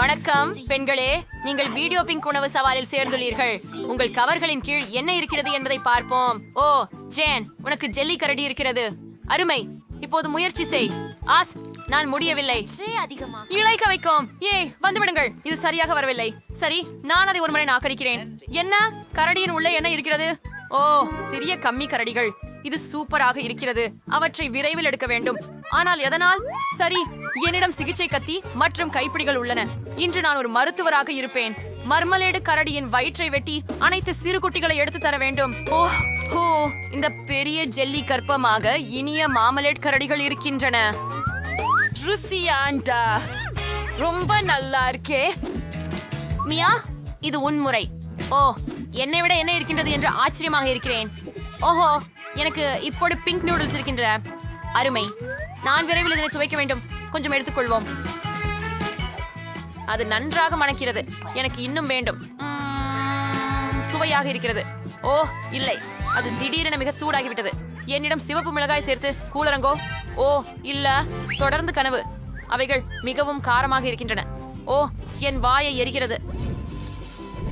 வணக்கம் பெண்களே. நீங்கள் வீடியோ பிங்க் உணவு சவாலில் சேர்ந்துள்ளீர்கள். உங்கள் கவர்களின் கீழ் என்ன இருக்கிறது என்பதை பார்ப்போம். ஓ ஜேன் உனக்கு ஜெல்லி கரடி இருக்கிறது. அருமை. இப்போது முயற்சி செய். ஆஸ் நான் முடியவில்லை. இழைக்க வைக்கும். ஏய் வந்துவிடுங்கள். இது சரியாக வரவில்லை. சரி நான் அதை ஒரு முறை நாக்கடிக்கிறேன். என்ன? கரடியின் உள்ளே என்ன இருக்கிறது? ஓ சிறிய கம்மி கரடிகள். இது சூப்பராக இருக்கிறது. அவற்றை விரைவில் எடுக்க வேண்டும். ஆனால் எதனால்? சரி என்னிடம் சிகிச்சை கத்தி மற்றும் கைப்பிடிகள் உள்ளன. இன்று நான் ஒரு மருத்துவராக இருப்பேன். மர்மலேடு கரடியின் வயிற்றை வெட்டி அனைத்து சிறு குட்டிகளை எடுத்து தர வேண்டும். ஓ ஹோ இந்த பெரிய ஜெல்லி கற்பமாக இனிய மாமலேட் கரடிகள் இருக்கின்றன. ருசியாண்டா. ரொம்ப நல்லா இருக்கே. மியா இது உன்முறை ஓ என்னை விட என்ன இருக்கின்றது என்று ஆச்சரியமாக இருக்கிறேன். ஓஹோ எனக்கு இப்போது பிங்க் நூடுல்ஸ் இருக்கின்ற அருமை. நான் விரைவில் இதனை சுவைக்க வேண்டும். கொஞ்சம் எடுத்துக்கொள்வோம். அது நன்றாக மணக்கிறது. எனக்கு இன்னும் வேண்டும். சுவையாக இருக்கிறது. ஓ இல்லை. அது திடீரென மிக சூடாகிவிட்டது. என்னிடம் சிவப்பு மிளகாய் சேர்த்து கூலரங்கோ ஓ இல்ல. தொடர்ந்து கனவு. அவைகள் மிகவும் காரமாக இருக்கின்றன. ஓ என் வாயை எரிகிறது.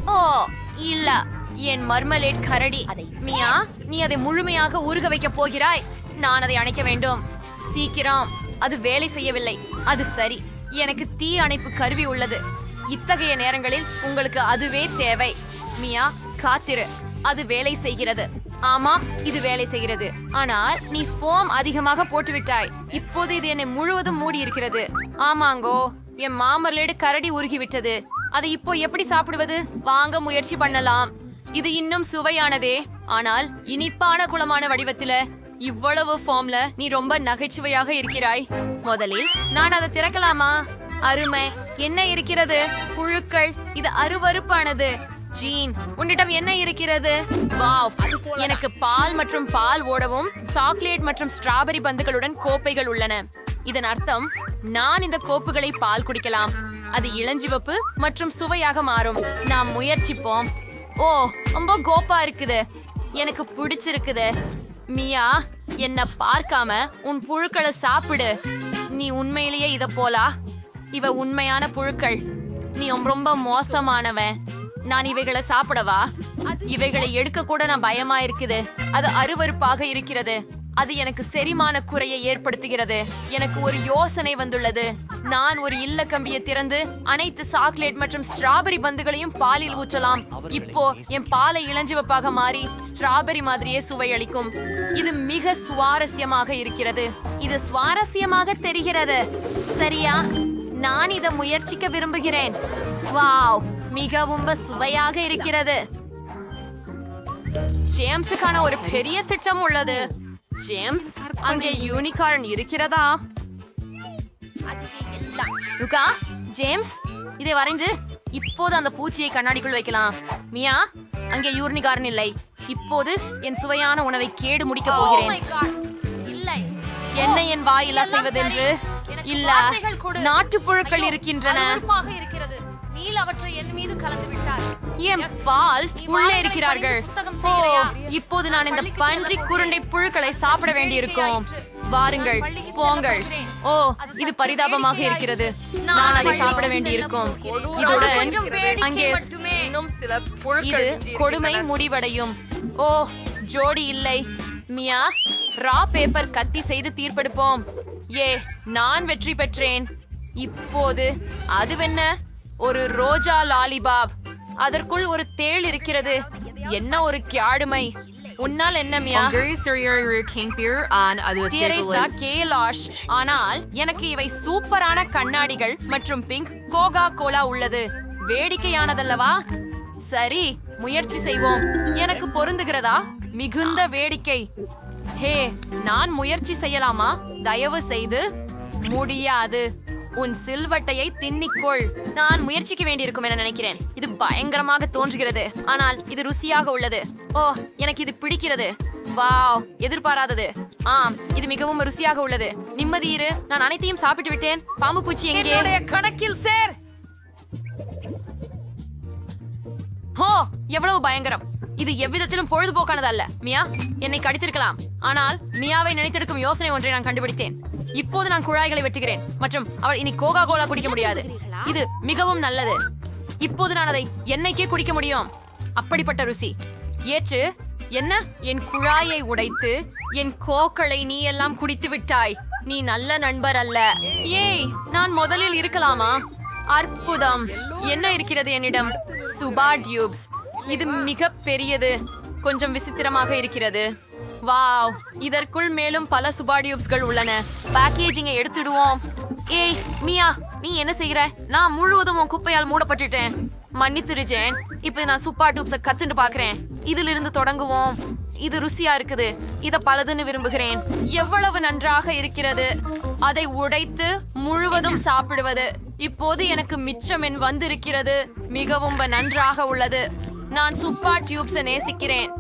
ஓ இல்ல. என் மர்மலேட் கரடி. மியா நீ அதை முழுமையாக உருக வைக்க போகிறாய். நான் அதை அணைக்க வேண்டும். சீக்கிரம். அது வேலை செய்யவில்லை. அது சரி. எனக்கு தீ அணைப்பு கருவி உள்ளது. இத்தகைய நேரங்களில் உங்களுக்கு அதுவே தேவை. மியா காத்திரு. அது வேலை செய்கிறது. ஆமாம் இது வேலை செய்கிறது. ஆனால் நீ ஃபோம் அதிகமாக போட்டுவிட்டாய். இப்போது இது என்னை முழுவதும் மூடி இருக்கிறது ஆமாங்கோ என் மாமர்லேடு கரடி உருகிவிட்டது. அதை இப்போ எப்படி சாப்பிடுவது? வாங்க முயற்சி பண்ணலாம். இது இன்னும் சுவையானதே. ஆனால் இனிப்பான குளமான வடிவத்தில இவ்வளவு ஃபார்ம்ல நீ ரொம்ப நகைச்சுவையாக இருக்கிறாய். முதலில் நான் அதை திறக்கலாமா? அருமை. என்ன இருக்கிறது? புழுக்கள். இது அருவருப்பானது ஜீன் உன்னிடம் என்ன இருக்கிறது? வாவ். எனக்கு பால் மற்றும் பால் ஓடவும் சாக்லேட் மற்றும் ஸ்ட்ராபெரி பந்துகளுடன் கோப்பைகள் உள்ளன. இதன் அர்த்தம் நான் இந்த கோப்புகளை பால் குடிக்கலாம். அது இளஞ்சிவப்பு மற்றும் சுவையாக மாறும். நாம் முயற்சிப்போம். ஓ ரொம்ப கோப்பா இருக்குது. எனக்கு பிடிச்சிருக்குது. மியா என்ன பார்க்காம உன் புழுக்களை சாப்பிடு. நீ உண்மையிலேயே இத போலா? இவ உண்மையான புழுக்கள். நீ ரொம்ப மோசமானவன். நான் இவைகளை சாப்பிடவா? இவைகளை எடுக்க கூட நான் பயமா இருக்குது அது அருவருப்பாக இருக்கிறது. அது எனக்கு செரிமான குறையை ஏற்படுத்துகிறது. எனக்கு ஒரு யோசனை வந்துள்ளது. நான் ஒரு இல்ல கம்பியை திறந்து அனைத்து சாக்லேட் மற்றும் ஸ்ட்ராபெரி பந்துகளையும் பாலில் ஊற்றலாம். இப்போ என் பாலை இளஞ்சிவப்பாக மாறி ஸ்ட்ராபெரி மாதிரியே சுவையளிக்கும் இது மிக சுவாரஸ்யமாக இருக்கிறது. இது சுவாரஸ்யமாக தெரிகிறது. சரியா? நான் இதை முயற்சிக்க விரும்புகிறேன். வாவ்! மிகவும் சுவையாக இருக்கிறது. ஜேம்ஸுக்கான ஒரு பெரிய திட்டம் உள்ளது. ஜேம்ஸ் அங்கே யூனிகார்ன் இருக்கிறதா? ருகா ஜேம்ஸ் இதை வரைந்து இப்போது அந்த பூச்சியை கண்ணாடிக்குள் வைக்கலாம். மியா அங்கே யூனிகார்ன் இல்லை. இப்போது என் சுவையான உணவை கேடு முடிக்க போகிறேன். இல்லை. என்ன என் வாயிலா செய்வதென்று இல்ல. நாட்டுப்புழுக்கள் இருக்கின்றன. இருக்கிறது. அவற்றை என் மீது கலந்து விட்டார். என் பால் உள்ளே இருக்கிறார்கள். ஓ, இப்போது நான் இந்த பன்றி குருண்டை புழுக்களை சாப்பிட வேண்டியிருக்கும். வாருங்கள் போங்கள். ஓ இது பரிதாபமாக இருக்கிறது. நான் அதை சாப்பிட வேண்டியிருக்கும். அங்கே சில இது கொடுமை முடிவடையும். ஓ ஜோடி இல்லை. மியா ரா பேப்பர் கத்தி செய்து தீர்ப்பெடுப்போம். ஏ நான் வெற்றி பெற்றேன். இப்போது அதுவென்ன? ஒரு ரோஜா லாலிபாப். அதற்குள் ஒரு தேள் இருக்கிறது. என்ன ஒரு கியாடுமை. உன்னால் என்ன மியா? கேலாஷ் ஆனால் எனக்கு இவை சூப்பரான கண்ணாடிகள் மற்றும் பிங்க் கோகா கோலா உள்ளது. வேடிக்கையானதல்லவா? சரி முயற்சி செய்வோம். எனக்கு பொருந்துகிறதா? மிகுந்த வேடிக்கை. ஹே நான் முயற்சி செய்யலாமா? தயவு செய்து. முடியாது. உன் சில்வட்டையை தின்னிக்கொள். நான் முயற்சிக்க வேண்டியிருக்கும் என நினைக்கிறேன். இது பயங்கரமாக தோன்றுகிறது. ஆனால் இது ருசியாக உள்ளது. ஓ எனக்கு இது பிடிக்கிறது. வாவ் எதிர்பாராதது. ஆம் இது மிகவும் ருசியாக உள்ளது. நிம்மதி இரு. நான் அனைத்தையும் சாப்பிட்டு விட்டேன். பாம்பு பூச்சி எங்கே? கணக்கில் சேர். ஹோ எவ்வளவு பயங்கரம். இது எவ்விதத்திலும் பொழுதுபோக்கானது அல்ல மியா என்னை கடித்திருக்கலாம். ஆனால் மியாவை நினைத்தெடுக்கும் யோசனை ஒன்றை நான் கண்டுபிடித்தேன். இப்போது நான் குழாய்களை வெட்டுகிறேன். மற்றும் அவள் இனி கோகா கோலா குடிக்க முடியாது. இது மிகவும் நல்லது. இப்போது நான் அதை என்னைக்கே குடிக்க முடியும்? அப்படிப்பட்ட ருசி. ஏற்று என்ன? என் குழாயை உடைத்து என் கோக்களை நீ எல்லாம் குடித்து விட்டாய். நீ நல்ல நண்பர் அல்ல. ஏய் நான் முதலில் இருக்கலாமா? அற்புதம். என்ன இருக்கிறது என்னிடம்? சுபா டியூப்ஸ். இது மிக பெரியது. கொஞ்சம் விசித்திரமாக இருக்கிறது. வாவ்! இதற்குள் மேலும் பல சுபா டியூப்ஸ்கள் உள்ளன. பேக்கேஜிங்கை எடுத்துடுவோம். ஏய் மியா நீ என்ன செய்கிற நான் முழுவதும் உன் குப்பையால் மூடப்பட்டுட்டேன். மன்னித்துரு ஜேன். இப்போ நான் சுப்பா டியூப்ஸை கத்துட்டு பாக்குறேன். இதிலிருந்து தொடங்குவோம். இது ருசியா இருக்குது. இத பலதுன்னு விரும்புகிறேன். எவ்வளவு நன்றாக இருக்கிறது. அதை உடைத்து முழுவதும் சாப்பிடுவது. இப்போது எனக்கு மிச்சம் என் வந்திருக்கிறது. மிகவும் நன்றாக உள்ளது. நான் சுப்பா டியூப்ஸை நேசிக்கிறேன்.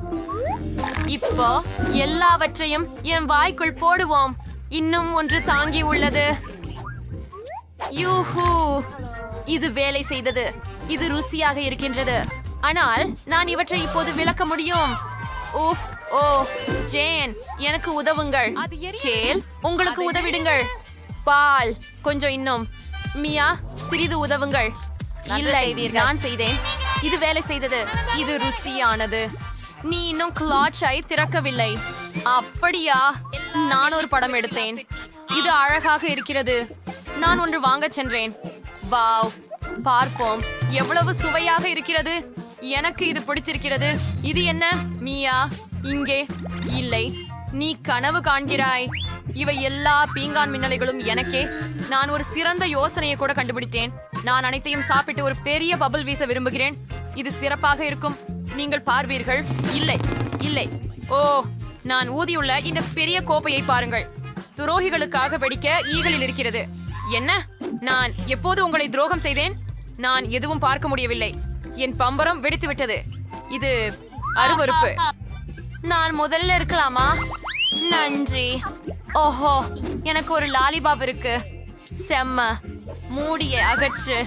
இப்போ எல்லாவற்றையும் என் வாய்க்குள் போடுவோம். இன்னும் ஒன்று தாங்கி உள்ளது. யூஹூ! இது வேலை செய்தது. இது ருசியாக இருக்கின்றது. ஆனால் நான் இவற்றை இப்போது விளக்க முடியும். உஃப் ஓ ஜேன் எனக்கு உதவுங்கள். கேல் உங்களுக்கு உதவிடுங்கள். பால் கொஞ்சம் இன்னும். மியா சிறிது உதவுங்கள். இல்லை நான் செய்தேன். இது வேலை செய்தது. இது ருசியானது. நீ இன்னும் கிளாட்சை திறக்கவில்லை. அப்படியா? நான் ஒரு படம் எடுத்தேன். இது அழகாக இருக்கிறது. நான் ஒன்று வாங்கச் சென்றேன். வாவ். பார்ப்போம். எவ்வளவு சுவையாக இருக்கிறது. எனக்கு இது பிடிச்சிருக்கிறது இது என்ன? மியா இங்கே. இல்லை. நீ கனவு காண்கிறாய். இவை எல்லா பீங்கான் மின்னலைகளும் எனக்கே. நான் ஒரு சிறந்த யோசனையை கூட கண்டுபிடித்தேன். நான் அனைத்தையும் சாப்பிட்டு ஒரு பெரிய பபிள் வீச விரும்புகிறேன். இது சிறப்பாக இருக்கும். நீங்கள் பார்வீர்கள். இல்லை இல்லை. ஓ நான் ஊதியுள்ள இந்த பெரிய கோப்பையை பாருங்கள். துரோகிகளுக்காக வெடிக்க ஈகளில் இருக்கிறது. என்ன? நான் எப்போது உங்களை துரோகம் செய்தேன்? நான் எதுவும் பார்க்க முடியவில்லை. என் பம்பரம் வெடித்து விட்டது இது அருவருப்பு. நான் முதல்ல இருக்கலாமா? நன்றி. ஓஹோ எனக்கு ஒரு லாலிபாப் இருக்கு. செம்ம. மூடிய அகற்று.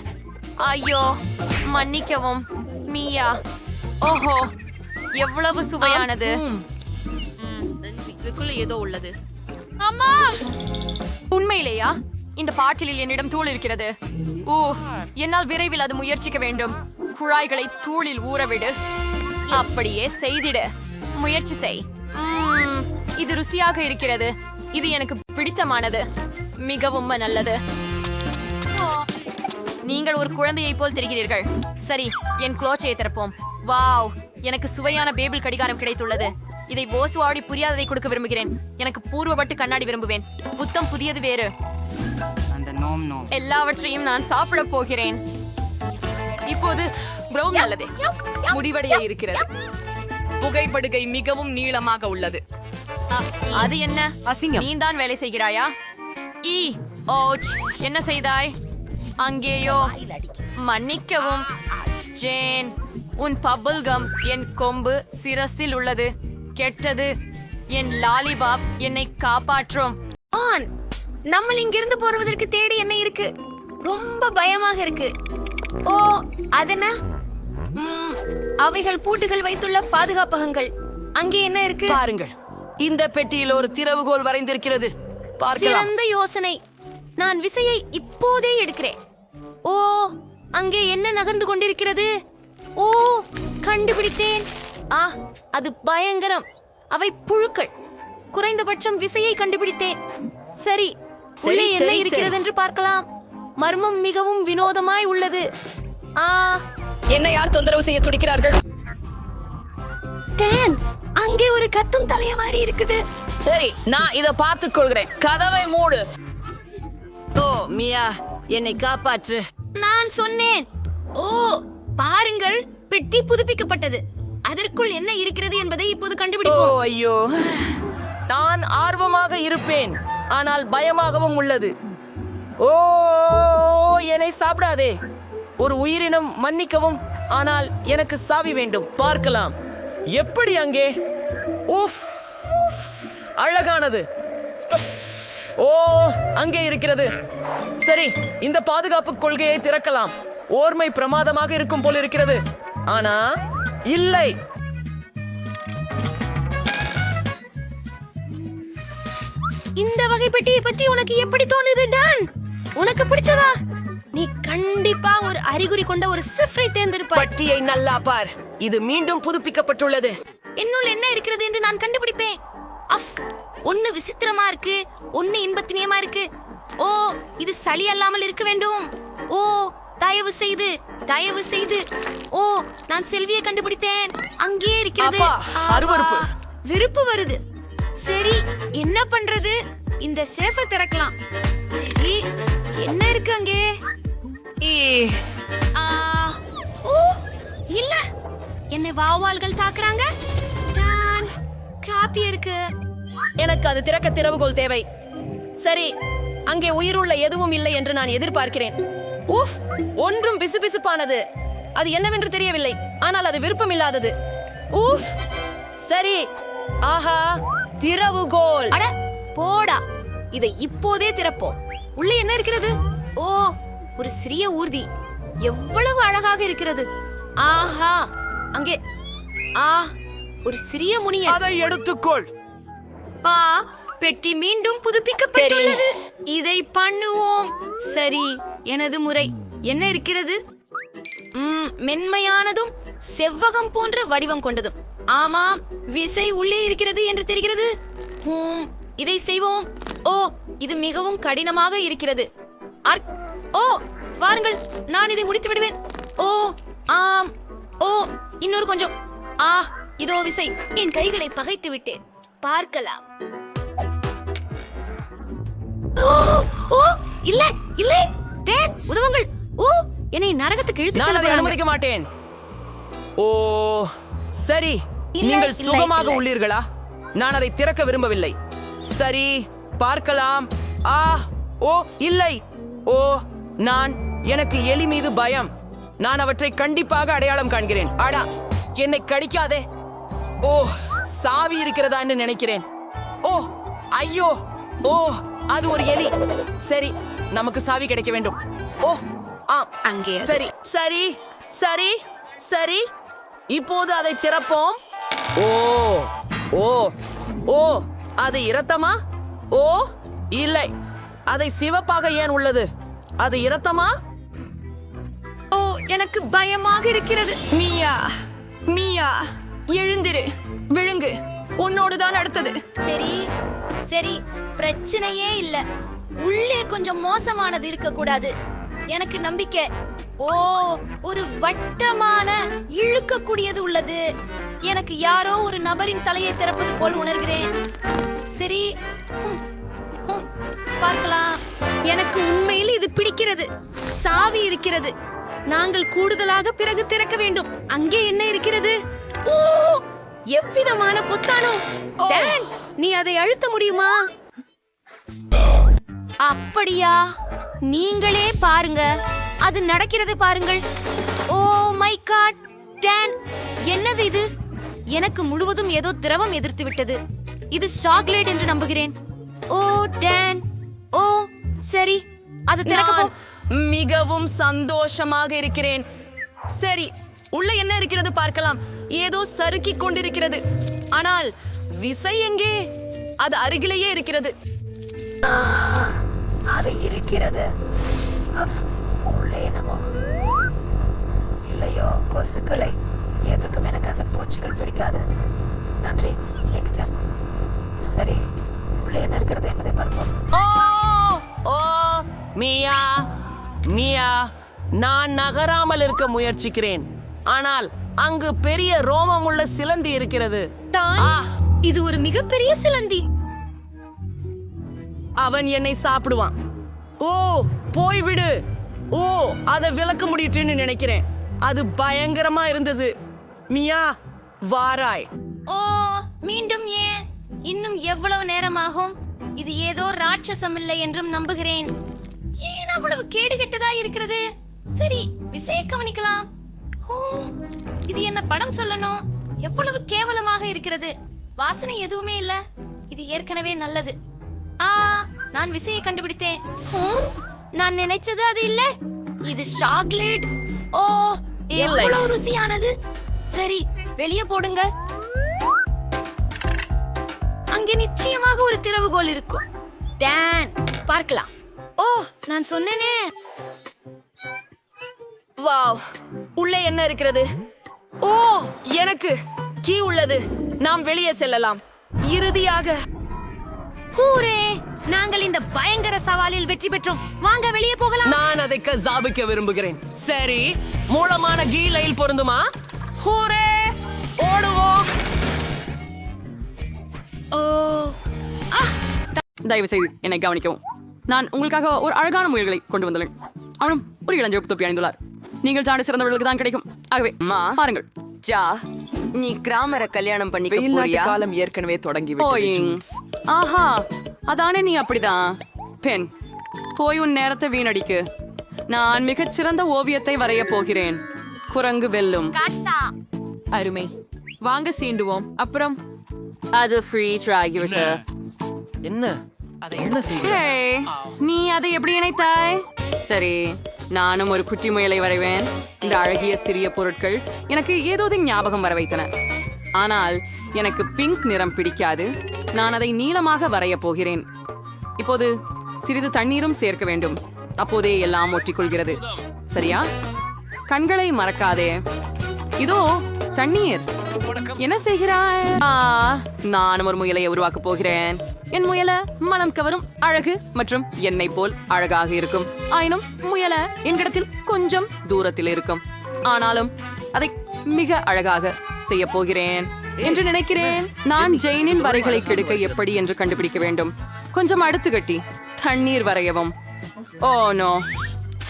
ஐயோ மன்னிக்கவும் மீயா. ஓஹோ எவ்வளவு சுவையானது. இதுக்குள்ள ஏதோ உள்ளது. உண்மையிலேயா? இந்த பாட்டிலில் என்னிடம் தூள் இருக்கிறது. ஊ என்னால் விரைவில் அது முயற்சிக்க வேண்டும். குழாய்களை தூளில் ஊறவிடு. அப்படியே செய்திடு. முயற்சி செய். உம், இது ருசியாக இருக்கிறது. இது எனக்கு பிடித்தமானது. மிகவும் நல்லது. நீங்கள் ஒரு குழந்தையைப் போல் தெரிகிறீர்கள். சரி என் குளோச்சையை திறப்போம். வாவ் எனக்கு சுவையான பேபிள் கடிகாரம் கிடைத்துள்ளது. இதை போசுவாடி புரியாததை கொடுக்க விரும்புகிறேன். எனக்கு பூர்வப்பட்டு கண்ணாடி விரும்புவேன். புத்தம் புதியது வேறு. எல்லாவற்றையும் நான் சாப்பிட போகிறேன். இப்போது ப்ரௌன் நல்லது. முடிவடைய இருக்கிறது. புகைப்படுகை மிகவும் நீளமாக உள்ளது. அது என்ன? அசிங்கம். நீதான் வேலை செய்கிறாயா? ஈ ஓச் என்ன செய்தாய்? அங்கேயோ மன்னிக்கவும். ஜேன் உன் பபுல் கம் என் கொம்பு சிரசில் உள்ளது. கெட்டது என் லாலிபாப் என்னை காப்பாற்றும். ஆன் நம்ம இங்கிருந்து போறதற்கு தேடி என்ன இருக்கு? ரொம்ப பயமாக இருக்கு. ஓ அதென்ன? அவைகள் பூட்டுகள் வைத்துள்ள பாதுகாப்பகங்கள். அங்கே என்ன இருக்கு? பாருங்கள் இந்த பெட்டியில் ஒரு திறவுகோல் வரைந்திருக்கிறது. சிறந்த யோசனை. நான் விசையை இப்போதே எடுக்கிறேன். ஓ அங்கே என்ன நகர்ந்து கொண்டிருக்கிறது? ஓ கண்டுபிடித்தேன். ஆ அது பயங்கரம். அவை புழுக்கள். குறைந்தபட்சம் விசையை கண்டுபிடித்தேன். சரி உள்ளே என்ன இருக்கிறது. என்று பார்க்கலாம். மர்மம் மிகவும் வினோதமாய் உள்ளது. ஆ. என்ன யார் தொந்தரவு செய்ய துடிக்கிறார்கள்? டேன் அங்கே ஒரு கத்தும் தலைய மாதிரி இருக்குது. சரி நான் இத பார்த்துக் கொள்கிறேன். கதவை மூடு. ஓ மியா என்னை காப்பாற்று. நான் சொன்னேன். ஓ பாருங்கள் பெட்டி புதுப்பிக்கப்பட்டது. அதற்குள் என்ன இருக்கிறது என்பதை இப்போது ஓ கண்டுபிடிப்போம் ஐயோ. நான் ஆர்வமாக இருப்பேன் ஆனால் பயமாகவும் உள்ளது. ஓ என்னை சாப்பிடாதே. ஒரு உயிரினம் மன்னிக்கவும் ஆனால் எனக்கு சாவி வேண்டும். பார்க்கலாம். எப்படி அங்கே? உஃப். அழகானது. ஓ அங்கே இருக்கிறது. சரி இந்த பாதுகாப்பு கொள்கையை திறக்கலாம். ஓர்மை பிரமாதமாக இருக்கும் போல் இருக்கிறது. ஆனா இல்லை. இந்த வகை பெட்டியை பற்றி உனக்கு எப்படி தோணுது டான்? உனக்கு பிடிச்சதா? நீ கண்டிப்பா ஒரு அறிகுறி கொண்ட ஒரு சிஃப்ரை தேர்ந்தெடுப்பாய். பட்டியை நல்லா பார். இது மீண்டும் புதுப்பிக்கப்பட்டுள்ளது. என்னுள் என்ன இருக்கிறது என்று நான் கண்டுபிடிப்பேன். அஃப் ஒன்னு விசித்திரமா இருக்கு ஒன்னு இன்பத்தினியமா இருக்கு. ஓ இது சளி அல்லாமல் இருக்க வேண்டும். ஓ தயவு செய்து தயவு செய்து. ஓ நான் செல்வியை கண்டுபிடித்தேன். அங்கே இருக்கிறது. அருவருப்பு. வெறுப்பு வருது. சரி என்ன பண்றது? இந்த சேஃபை திறக்கலாம். சரி என்ன இருக்கு அங்கே? ஓ இல்ல. என்னை வாவால்கள் தாக்குறாங்க. நான் காப்பி இருக்கு. எனக்கு அது திறக்க திறவுகோல் தேவை. சரி அங்கே உயிருள்ள எதுவும் இல்லை என்று நான் எதிர்பார்க்கிறேன். உஃப் ஒன்றும் பிசுபிசுப்பானது. அது என்னவென்று தெரியவில்லை. ஆனால் அது விருப்பமில்லாதது. உஃப் சரி. ஆஹா திறவுகோல். அட போடா. இதை இப்போதே திறப்போம். உள்ளே என்ன இருக்கிறது? ஓ ஒரு சிறிய ஊர்தி. எவ்வளவு அழகாக இருக்கிறது. ஆஹா அங்கே. ஆ ஒரு சிறிய முனியன். அதை எடுத்துக்கொள். ஆ பெட்டி மீண்டும் புதுப்பிக்கப்பட்டுள்ளது. இதை பண்ணுவோம். சரி எனது முறை. என்ன இருக்கிறது? ம், மென்மையானதும் செவ்வகம் போன்ற வடிவம் கொண்டதும். ஆமாம் விசை உள்ளே இருக்கிறது என்று தெரிகிறது. இதை செய்வோம். ஓ இது மிகவும் கடினமாக இருக்கிறது. ஓ வாருங்கள் நான் இதை முடித்து விடுவேன். ஓ ஆம் ஓ இன்னொரு கொஞ்சம். ஆ இதோ விசை. என் கைகளை பகைத்து விட்டேன் பார்க்கலாம். இல்ல இல்ல. டேட் உதவுங்கள். ஓ என்னை நரகத்துக்கு இழுத்து நான் அதை அனுமதிக்க மாட்டேன். ஓ சரி. நீங்கள் சுகமாக. உள்ளீர்களா? நான் அதை திறக்க விரும்பவில்லை. சரி பார்க்கலாம். ஆ ஓ இல்லை. ஓ நான் எனக்கு எலி மீது பயம். நான் அவற்றை கண்டிப்பாக அடையாளம் காண்கிறேன். அடா என்னை கடிக்காதே. ஓ சாவி இருக்கிறதா என்று நினைக்கிறேன். ஓ ஐயோ ஓ அது ஒரு எலி. சரி நமக்கு சாவி கிடைக்க வேண்டும். ஓ ஆம் அங்கே. சரி சரி சரி சரி. இப்போது அதை திறப்போம். ஓ ஓ ஓ அது இரத்தமா? ஓ இல்லை. அதை சிவப்பாக ஏன் உள்ளது? அது இரத்தமா? ஓ எனக்கு பயமாக இருக்கிறது. மியா மியா எழுந்திரு. விழுங்கு. உன்னோடு தான் அடுத்தது. சரி சரி பிரச்சனையே இல்ல. உள்ளே கொஞ்சம் மோசமானது இருக்க கூடாது எனக்கு நம்பிக்கை. ஓ ஒரு வட்டமான இழுக்கக்கூடியது உள்ளது. எனக்கு யாரோ ஒரு நபரின் தலையை திறப்பது போல் உணர்கிறேன். சரி பார்க்கலாம். எனக்கு உண்மையில் இது பிடிக்கிறது. சாவி இருக்கிறது. நாங்கள் கூடுதலாக பிறகு திறக்க வேண்டும். அங்கே என்ன இருக்கிறது? ஓ எவ்விதமான பொத்தானோ டேன், நீ அதை அழுத்த முடியுமா? அப்படியா? நீங்களே பாருங்க. அது நடக்கிறது பாருங்கள். ஓ மை காட் டேன் என்னது இது? எனக்கு முழுவதும் ஏதோ திரவம் எதிர்த்து விட்டது. இது சாக்லேட் என்று நம்புகிறேன். ஓ டேன் ஓ சரி அது திறக்கப்போ நான் மிகவும் சந்தோஷமாக இருக்கிறேன். சரி உள்ள என்ன இருக்கிறது பார்க்கலாம். ஏதோ சறுக்கிக் கொண்டிருக்கிறது. ஆனால் விசை எங்கே? அது அருகிலேயே இருக்கிறது. அது இருக்கிறது. உள்ளே என்னமோ. இல்லையோ கொசுக்களை. எதுக்கும் எனக்கு அந்த பூச்சிகள் பிடிக்காது. நன்றி நீக்குங்க சரி உள்ளே என்ன இருக்கிறது என்பதை பார்ப்போம். ஓ ஓ மியா மியா நான் நகராமல் இருக்க முயற்சிக்கிறேன். ஆனால் அங்கு பெரிய ரோமமுள்ள சிலந்தி இருக்கிறது. இது ஒரு மிகப்பெரிய சிலந்தி. அவன் என்னை சாப்பிடுவான். ஓ போய்விடு ஓ அதை விளக்க முடியுட்டுன்னு நினைக்கிறேன். அது பயங்கரமா இருந்தது. மியா வாராய். ஓ மீண்டும் ஏன் இன்னும் எவ்வளவு நேரமாகும்? இது ஏதோ ராட்சசம் இல்லை என்றும் நம்புகிறேன். ஏன் அவ்வளவு கேடு கெட்டதா இருக்கிறது? சரி விசைய கவனிக்கலாம். இது என்ன படம் சொல்லணும்? எவ்வளவு கேவலமாக இருக்கிறது. வாசனை எதுவுமே இல்ல. இது ஏற்கனவே நல்லது. ஆ நான் விசையை கண்டுபிடித்தேன். நான் நினைச்சது அது இல்ல. இது சாக்லேட் ஓ. எவ்வளவு ருசியானது. சரி வெளியே போடுங்க. அங்கே நிச்சயமாக ஒரு திறவுகோல் இருக்கும். டான் பார்க்கலாம். ஓ நான் சொன்னேனே. வாவ். உள்ளே என்ன இருக்கிறது? ஓ எனக்கு கீ உள்ளது. நாம் வெளியே செல்லலாம். இறுதியாக. ஹூரே நாங்கள் இந்த பயங்கர சவாலில் வெற்றி பெற்றோம். வாங்க வெளியே போகலாம். நான் அதை கசாபிக்க விரும்புகிறேன். சரி மூலமான கீ லைல் பொருந்துமா? ஹூரே ஓடுவோம். ஓ தயவு செய்து என்னை கவனிக்கவும். நான் உங்களுக்காக ஒரு அழகான முயல்களை கொண்டு வந்துள்ளேன் அவனும் ஒரு இளஞ்சிவப்பு தொப்பி அணிந்துள்ளார். நீங்கள் தாண்டி சிறந்தவர்களுக்கு தான் கிடைக்கும். ஆகவே. பாருங்கள். ஜா நீ கிராமர கல்யாணம் பண்ணிக்க வெயில் நாட்டு போறியா? காலம் ஏற்கனவே தொடங்கி போயிங் ஆஹா அதானே நீ அப்படிதான்? பெண் போய் உன் நேரத்தை வீணடிக்கு. நான் மிகச் சிறந்த ஓவியத்தை வரைய போகிறேன். குரங்கு வெல்லும். அருமை. வாங்க சீண்டுவோம். அப்புறம்? அது ஃப்ரீ ஆகிவிட்டு என்ன? நீ அதை எப்படி இணைத்தாய்? சரி. நானும் ஒரு குட்டி முயலை வரைவேன். இந்த அழகிய சிறிய பொருட்கள் எனக்கு ஏதோது ஞாபகம் வர வைத்தன. ஆனால் எனக்கு பிங்க் நிறம் பிடிக்காது. நான் அதை நீளமாக வரையப் போகிறேன். இப்போது சிறிது தண்ணீரும் சேர்க்க வேண்டும். அப்போதே எல்லாம் ஒட்டிக்கொள்கிறது. சரியா? கண்களை மறக்காதே. இதோ தண்ணீர். என்ன செய்கிறாய்? ஆ, நானும் ஒரு முயலை உருவாக்க போகிறேன். என் முயல மனம் கவரும் அழகு மற்றும் என்னை போல் அழகாக இருக்கும். ஆயினும் முயல என்கிடத்தில் கொஞ்சம் தூரத்தில் இருக்கும். ஆனாலும் அதை மிக அழகாக செய்ய போகிறேன் என்று நினைக்கிறேன். நான் ஜெயினின் வரைகளை கெடுக்க எப்படி என்று கண்டுபிடிக்க வேண்டும். கொஞ்சம் அடுத்து கட்டி தண்ணீர் வரையவும். Oh no.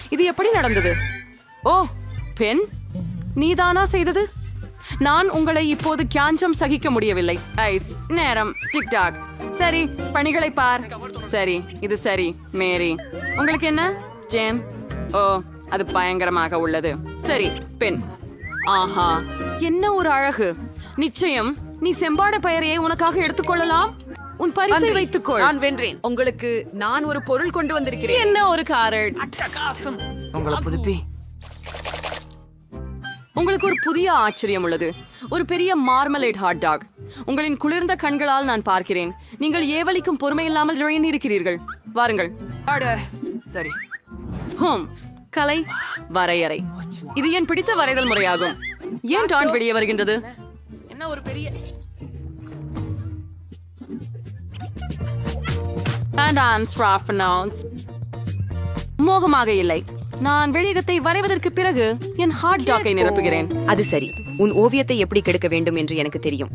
இது எப்படி நடந்தது? ஓ பெண் நீதானா செய்தது? நான் உங்களை இப்போது கியாஞ்சம் சகிக்க முடியவில்லை. ஐஸ் நேரம். டிக்டாக் சரி பணிகளை பார். சரி இது சரி. மேரி. உங்களுக்கு என்ன? ஜேன் ஓ அது பயங்கரமாக உள்ளது. சரி பெண் ஆஹா. என்ன ஒரு அழகு. நிச்சயம் நீ செம்பாட பெயரையை உனக்காக எடுத்துக்கொள்ளலாம் உன் பரிசை வைத்துக்கொள். நான் வென்றேன். உங்களுக்கு நான் ஒரு பொருள் கொண்டு வந்திருக்கிறேன். என்ன ஒரு காரட்? உங்களை புதுப்பி உங்களுக்கு ஒரு புதிய ஆச்சரியம் உள்ளது. ஒரு பெரிய மார்மலேட் ஹாட் டாக் உங்களின் குளிர்ந்த கண்களால் நான் பார்க்கிறேன். நீங்கள் ஏவலிக்கும் பொறுமை இல்லாமல் இருக்கிறீர்கள் வாருங்கள் சரி. ஹோம் கலை வரையறை. இது என் பிடித்த வரைதல் முறையாகும்? ஏன் டான் வெளியே வருகின்றது? என்ன ஒரு பெரிய. மோகமாக இல்லை. நான் வெளியகத்தை வரைவதற்கு பிறகு என் ஹாட் டாக்கை நிரப்புகிறேன். அது சரி. உன் ஓவியத்தை எப்படி கெடுக்க வேண்டும் என்று எனக்கு தெரியும்.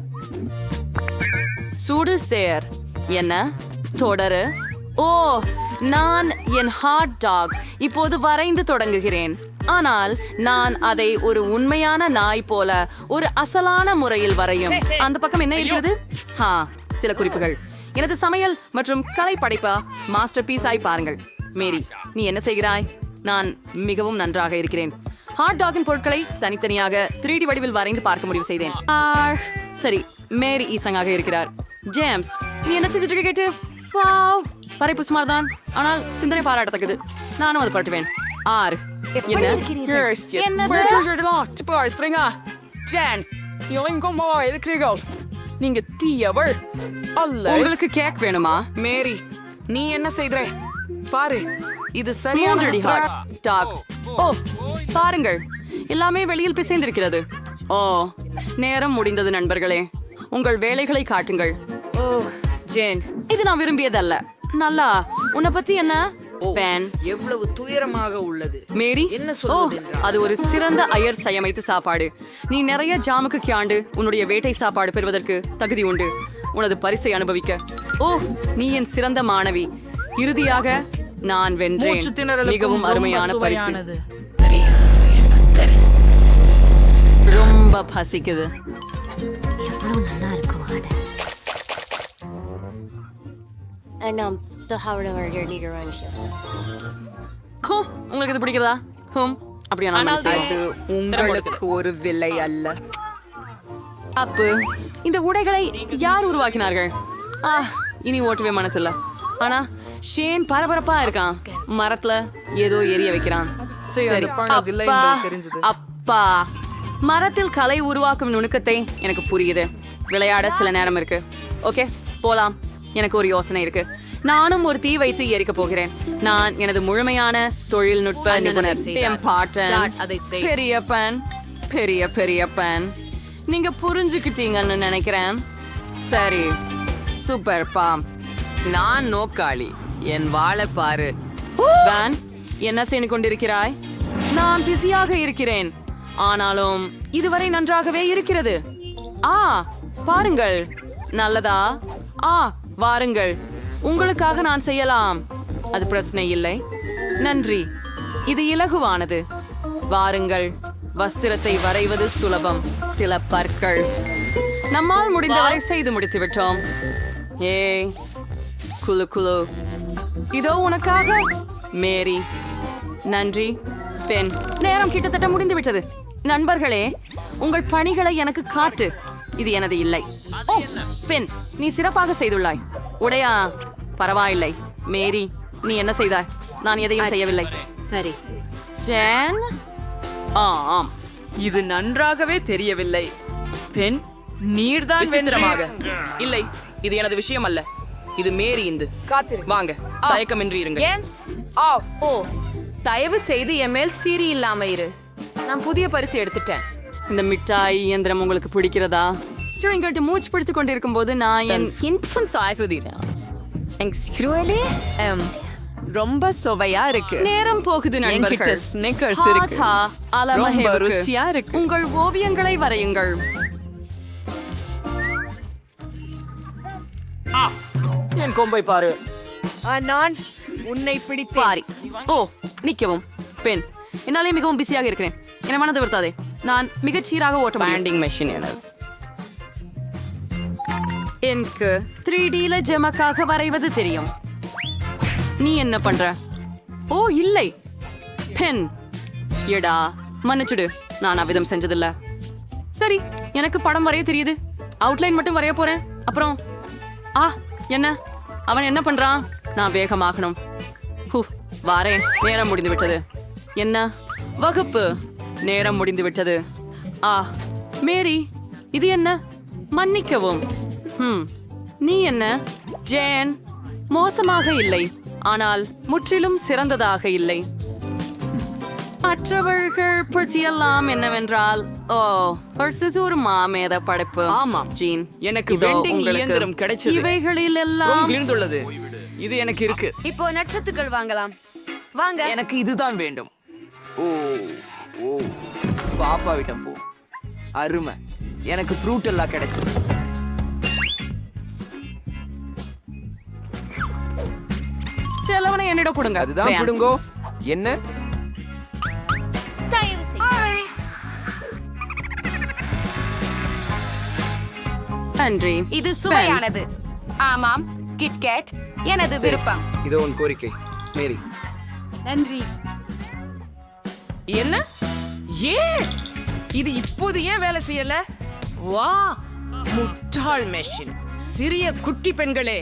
சூடு சேர். என்ன? தொடரு. ஓ நான் என் ஹாட் டாக் இப்போது வரைந்து தொடங்குகிறேன். ஆனால் நான் அதை ஒரு உண்மையான நாய் போல ஒரு அசலான முறையில் வரையும். அந்த பக்கம் என்ன இருக்கிறது? ஹா சில குறிப்புகள். எனது சமையல் மற்றும் கலை படைப்பா மாஸ்டர் பீஸாய் பாருங்கள். மேரி நீ என்ன செய்கிறாய்? நான் மிகவும் நன்றாக இருக்கிறேன். ஹாட் டாகின் பொருட்களை தனித்தனியாக 3D வடிவில் வரைந்து பார்க்க முடிவு செய்தேன். சரி மேரி ஈசங்காக இருக்கிறார். ஜேம்ஸ் நீ என்ன செஞ்சுட்டு இருக்க கேட்டு? வாவ் வரைப்பு சுமார் தான் ஆனால் சிந்தனை பாராட்டத்தக்கது. நானும் அதை பட்டுவேன் ஆர் என்ன? என்னது? ஜான் எங்கம்மா இருக்கிறீர்கள் நீங்க தீயவள் அல்ல. உங்களுக்கு கேக் வேணுமா? மேரி நீ என்ன செய்கிற பாரு. இது சரியான ஹாட் டாக் ஓ பாருங்கள். எல்லாமே வெளியில் பிசைந்திருக்கிறது. ஓ நேரம் முடிந்தது நண்பர்களே. உங்கள் வேலைகளை காட்டுங்கள். ஓ ஜேன் இது நான் விரும்பியதல்ல. நல்லா உன்னை பத்தி என்ன? பேன் எவ்வளவு துயரமாக உள்ளது. மேரி என்ன ஓ சொல்வது? அது ஒரு சிறந்த அயர் சயமைத்து சாப்பாடு. நீ நிறைய ஜாமுக்கு கியாண்டு உன்னுடைய வேட்டை சாப்பாடு பெறுவதற்கு தகுதி உண்டு. உனது பரிசை அனுபவிக்க. ஓ நீ என் சிறந்த மாணவி. இறுதியாக நான் வென்றேன். மிகவும் அருமையான பரிசு. ரொம்ப பசிக்குது. um, உங்களுக்கு இது பிடிக்கிறதா? ஹோம் அப்படியா. உங்களுக்கு ஒரு விலை அல்ல. அப்பு இந்த உடைகளை யார் உருவாக்கினார்கள்? ஆ இனி ஓட்டவே மனசில்ல. ஆனா ஷேன் பரபரப்பா இருக்கான். மரத்துல ஏதோ எரிய வைக்கிறான். சரி, அப்பா. அப்பா. மரத்தில் கலை உருவாக்கும் நுணுக்கத்தை எனக்கு புரியுது. விளையாட சில நேரம் இருக்கு. ஓகே போலாம். எனக்கு ஒரு யோசனை இருக்கு. நானும் ஒரு தீ வைத்து எரிக்க போகிறேன். நான் எனது முழுமையான தொழில்நுட்ப நிபுணர். என் பாட்டன். பெரியப்பன். பெரிய பெரியப்பன். நீங்க புரிஞ்சுக்கிட்டீங்கன்னு நினைக்கிறேன். சரி சூப்பர் பாம். நான் நோக்காளி. என் வாழை பாரு. வேன் என்ன செய்து கொண்டிருக்கிறாய்? நான் பிஸியாக இருக்கிறேன். ஆனாலும் இதுவரை நன்றாகவே இருக்கிறது. ஆ பாருங்கள். நல்லதா? ஆ வாருங்கள். உங்களுக்காக நான் செய்யலாம். அது பிரச்சனை இல்லை. நன்றி. இது இலகுவானது. வாருங்கள். வஸ்திரத்தை வரைவது சுலபம். சில பற்கள். நம்மால் முடிந்தவரை செய்து முடித்து விட்டோம் ஏய் குலு குலு இதோ உனக்காக. மேரி நன்றி பெண். நேரம் கிட்டத்தட்ட முடிந்து விட்டது நண்பர்களே உங்கள் பணிகளை எனக்கு காட்டு. இது எனது இல்லை. ஓ பெண் நீ சிறப்பாக செய்துள்ளாய். உடையா பரவாயில்லை. மேரி நீ என்ன செய்தாய்? நான் எதையும் செய்யவில்லை. சரி. ஜேன்? ஆம். இது நன்றாகவே தெரியவில்லை. பெண் நீர்தான் விசித்திரமாக. இல்லை இது எனது விஷயம் அல்ல. இது மேரி இந்து. வாங்க தயக்கமின்றி இருங்க ஏன்? ஆ ஓ. தயவு செய்து என் மேல் சீரி இல்லாம இரு. நான் புதிய பரிசு எடுத்துட்டேன். இந்த மிட்டாய் இயந்திரம் உங்களுக்கு பிடிக்கிறதா? சரி எங்கள்கிட்ட மூச்சு பிடிச்சு கொண்டிருக்கும் போது நான் என் இன்ஃபன்ஸ் ஆஸ்வதிக்கிறேன் எக்ஸ்க்ரூலி ரொம்ப சுவையா இருக்கு. நேரம் போகுது நண்பர்கள். Snickers இருக்கு. ரொம்ப ருசியா இருக்கு. உங்கள் ஓவியங்களை வரையுங்கள். என் கொம்பை பாரு. நான் உன்னை பிடித்தேன். பாரி. ஓ நிக்கவும். பெண் என்னாலே மிகவும் பிஸியாக இருக்கிறேன். என்ன மனதை வருத்தாதே. நான் மிகச் சீராக ஓட்ட பேண்டிங் மெஷின் எனது. எனக்கு த்ரீ டில ஜெமக்காக வரைவது தெரியும். நீ என்ன பண்ற? ஓ இல்லை. பென் எடா மன்னிச்சுடு. நான் அவ்விதம் செஞ்சதில்ல. சரி எனக்கு படம் வரைய தெரியுது. அவுட்லைன் மட்டும் வரைய போறேன். அப்புறம் ஆ என்ன? அவன் என்ன பண்றான்? நான் வேகமாகணும். ஹூ வாரேன் நேரம் முடிந்து விட்டது என்ன? வகுப்பு. நேரம் முடிந்து விட்டது ஆ மேரி இது என்ன? மன்னிக்கவும். ஹம் நீ என்ன? ஜேன் மோசமாக இல்லை. ஆனால் முற்றிலும் சிறந்ததாக இல்லை. மற்றவர்கள் பற்றியெல்லாம் என்னவென்றால் ஓ versus ஒரு மாமேத படைப்பு. ஆமாம். ஜீன் எனக்கு உங்களுக்கு. இயந்திரம் கிடைச்சது. இவைகளில் எல்லாம் விழுந்துள்ளது இது எனக்கு இருக்கு. இப்போ நட்சத்துக்கள் வாங்கலாம். வாங்க. எனக்கு இதுதான் வேண்டும். ஓ ஓ. பாப்பா விட்ட போ. அருமை. எனக்கு ஃப்ரூட் எல்லாம் கிடைச்சது. செலவனை என்னிடம் கொடுங்க. அதுதான் வேன். பிடுங்கோ. என்ன? நன்றி. இது சுவையானது. ஆமாம் கிட்கேட் எனது விருப்பம். இதோ உன் கோரிக்கை. மேரி. நன்றி. என்ன? ஏன்? இது இப்போது ஏன் வேலை செய்யல? வா முட்டாள் மெஷின் சிறிய குட்டி பெண்களே.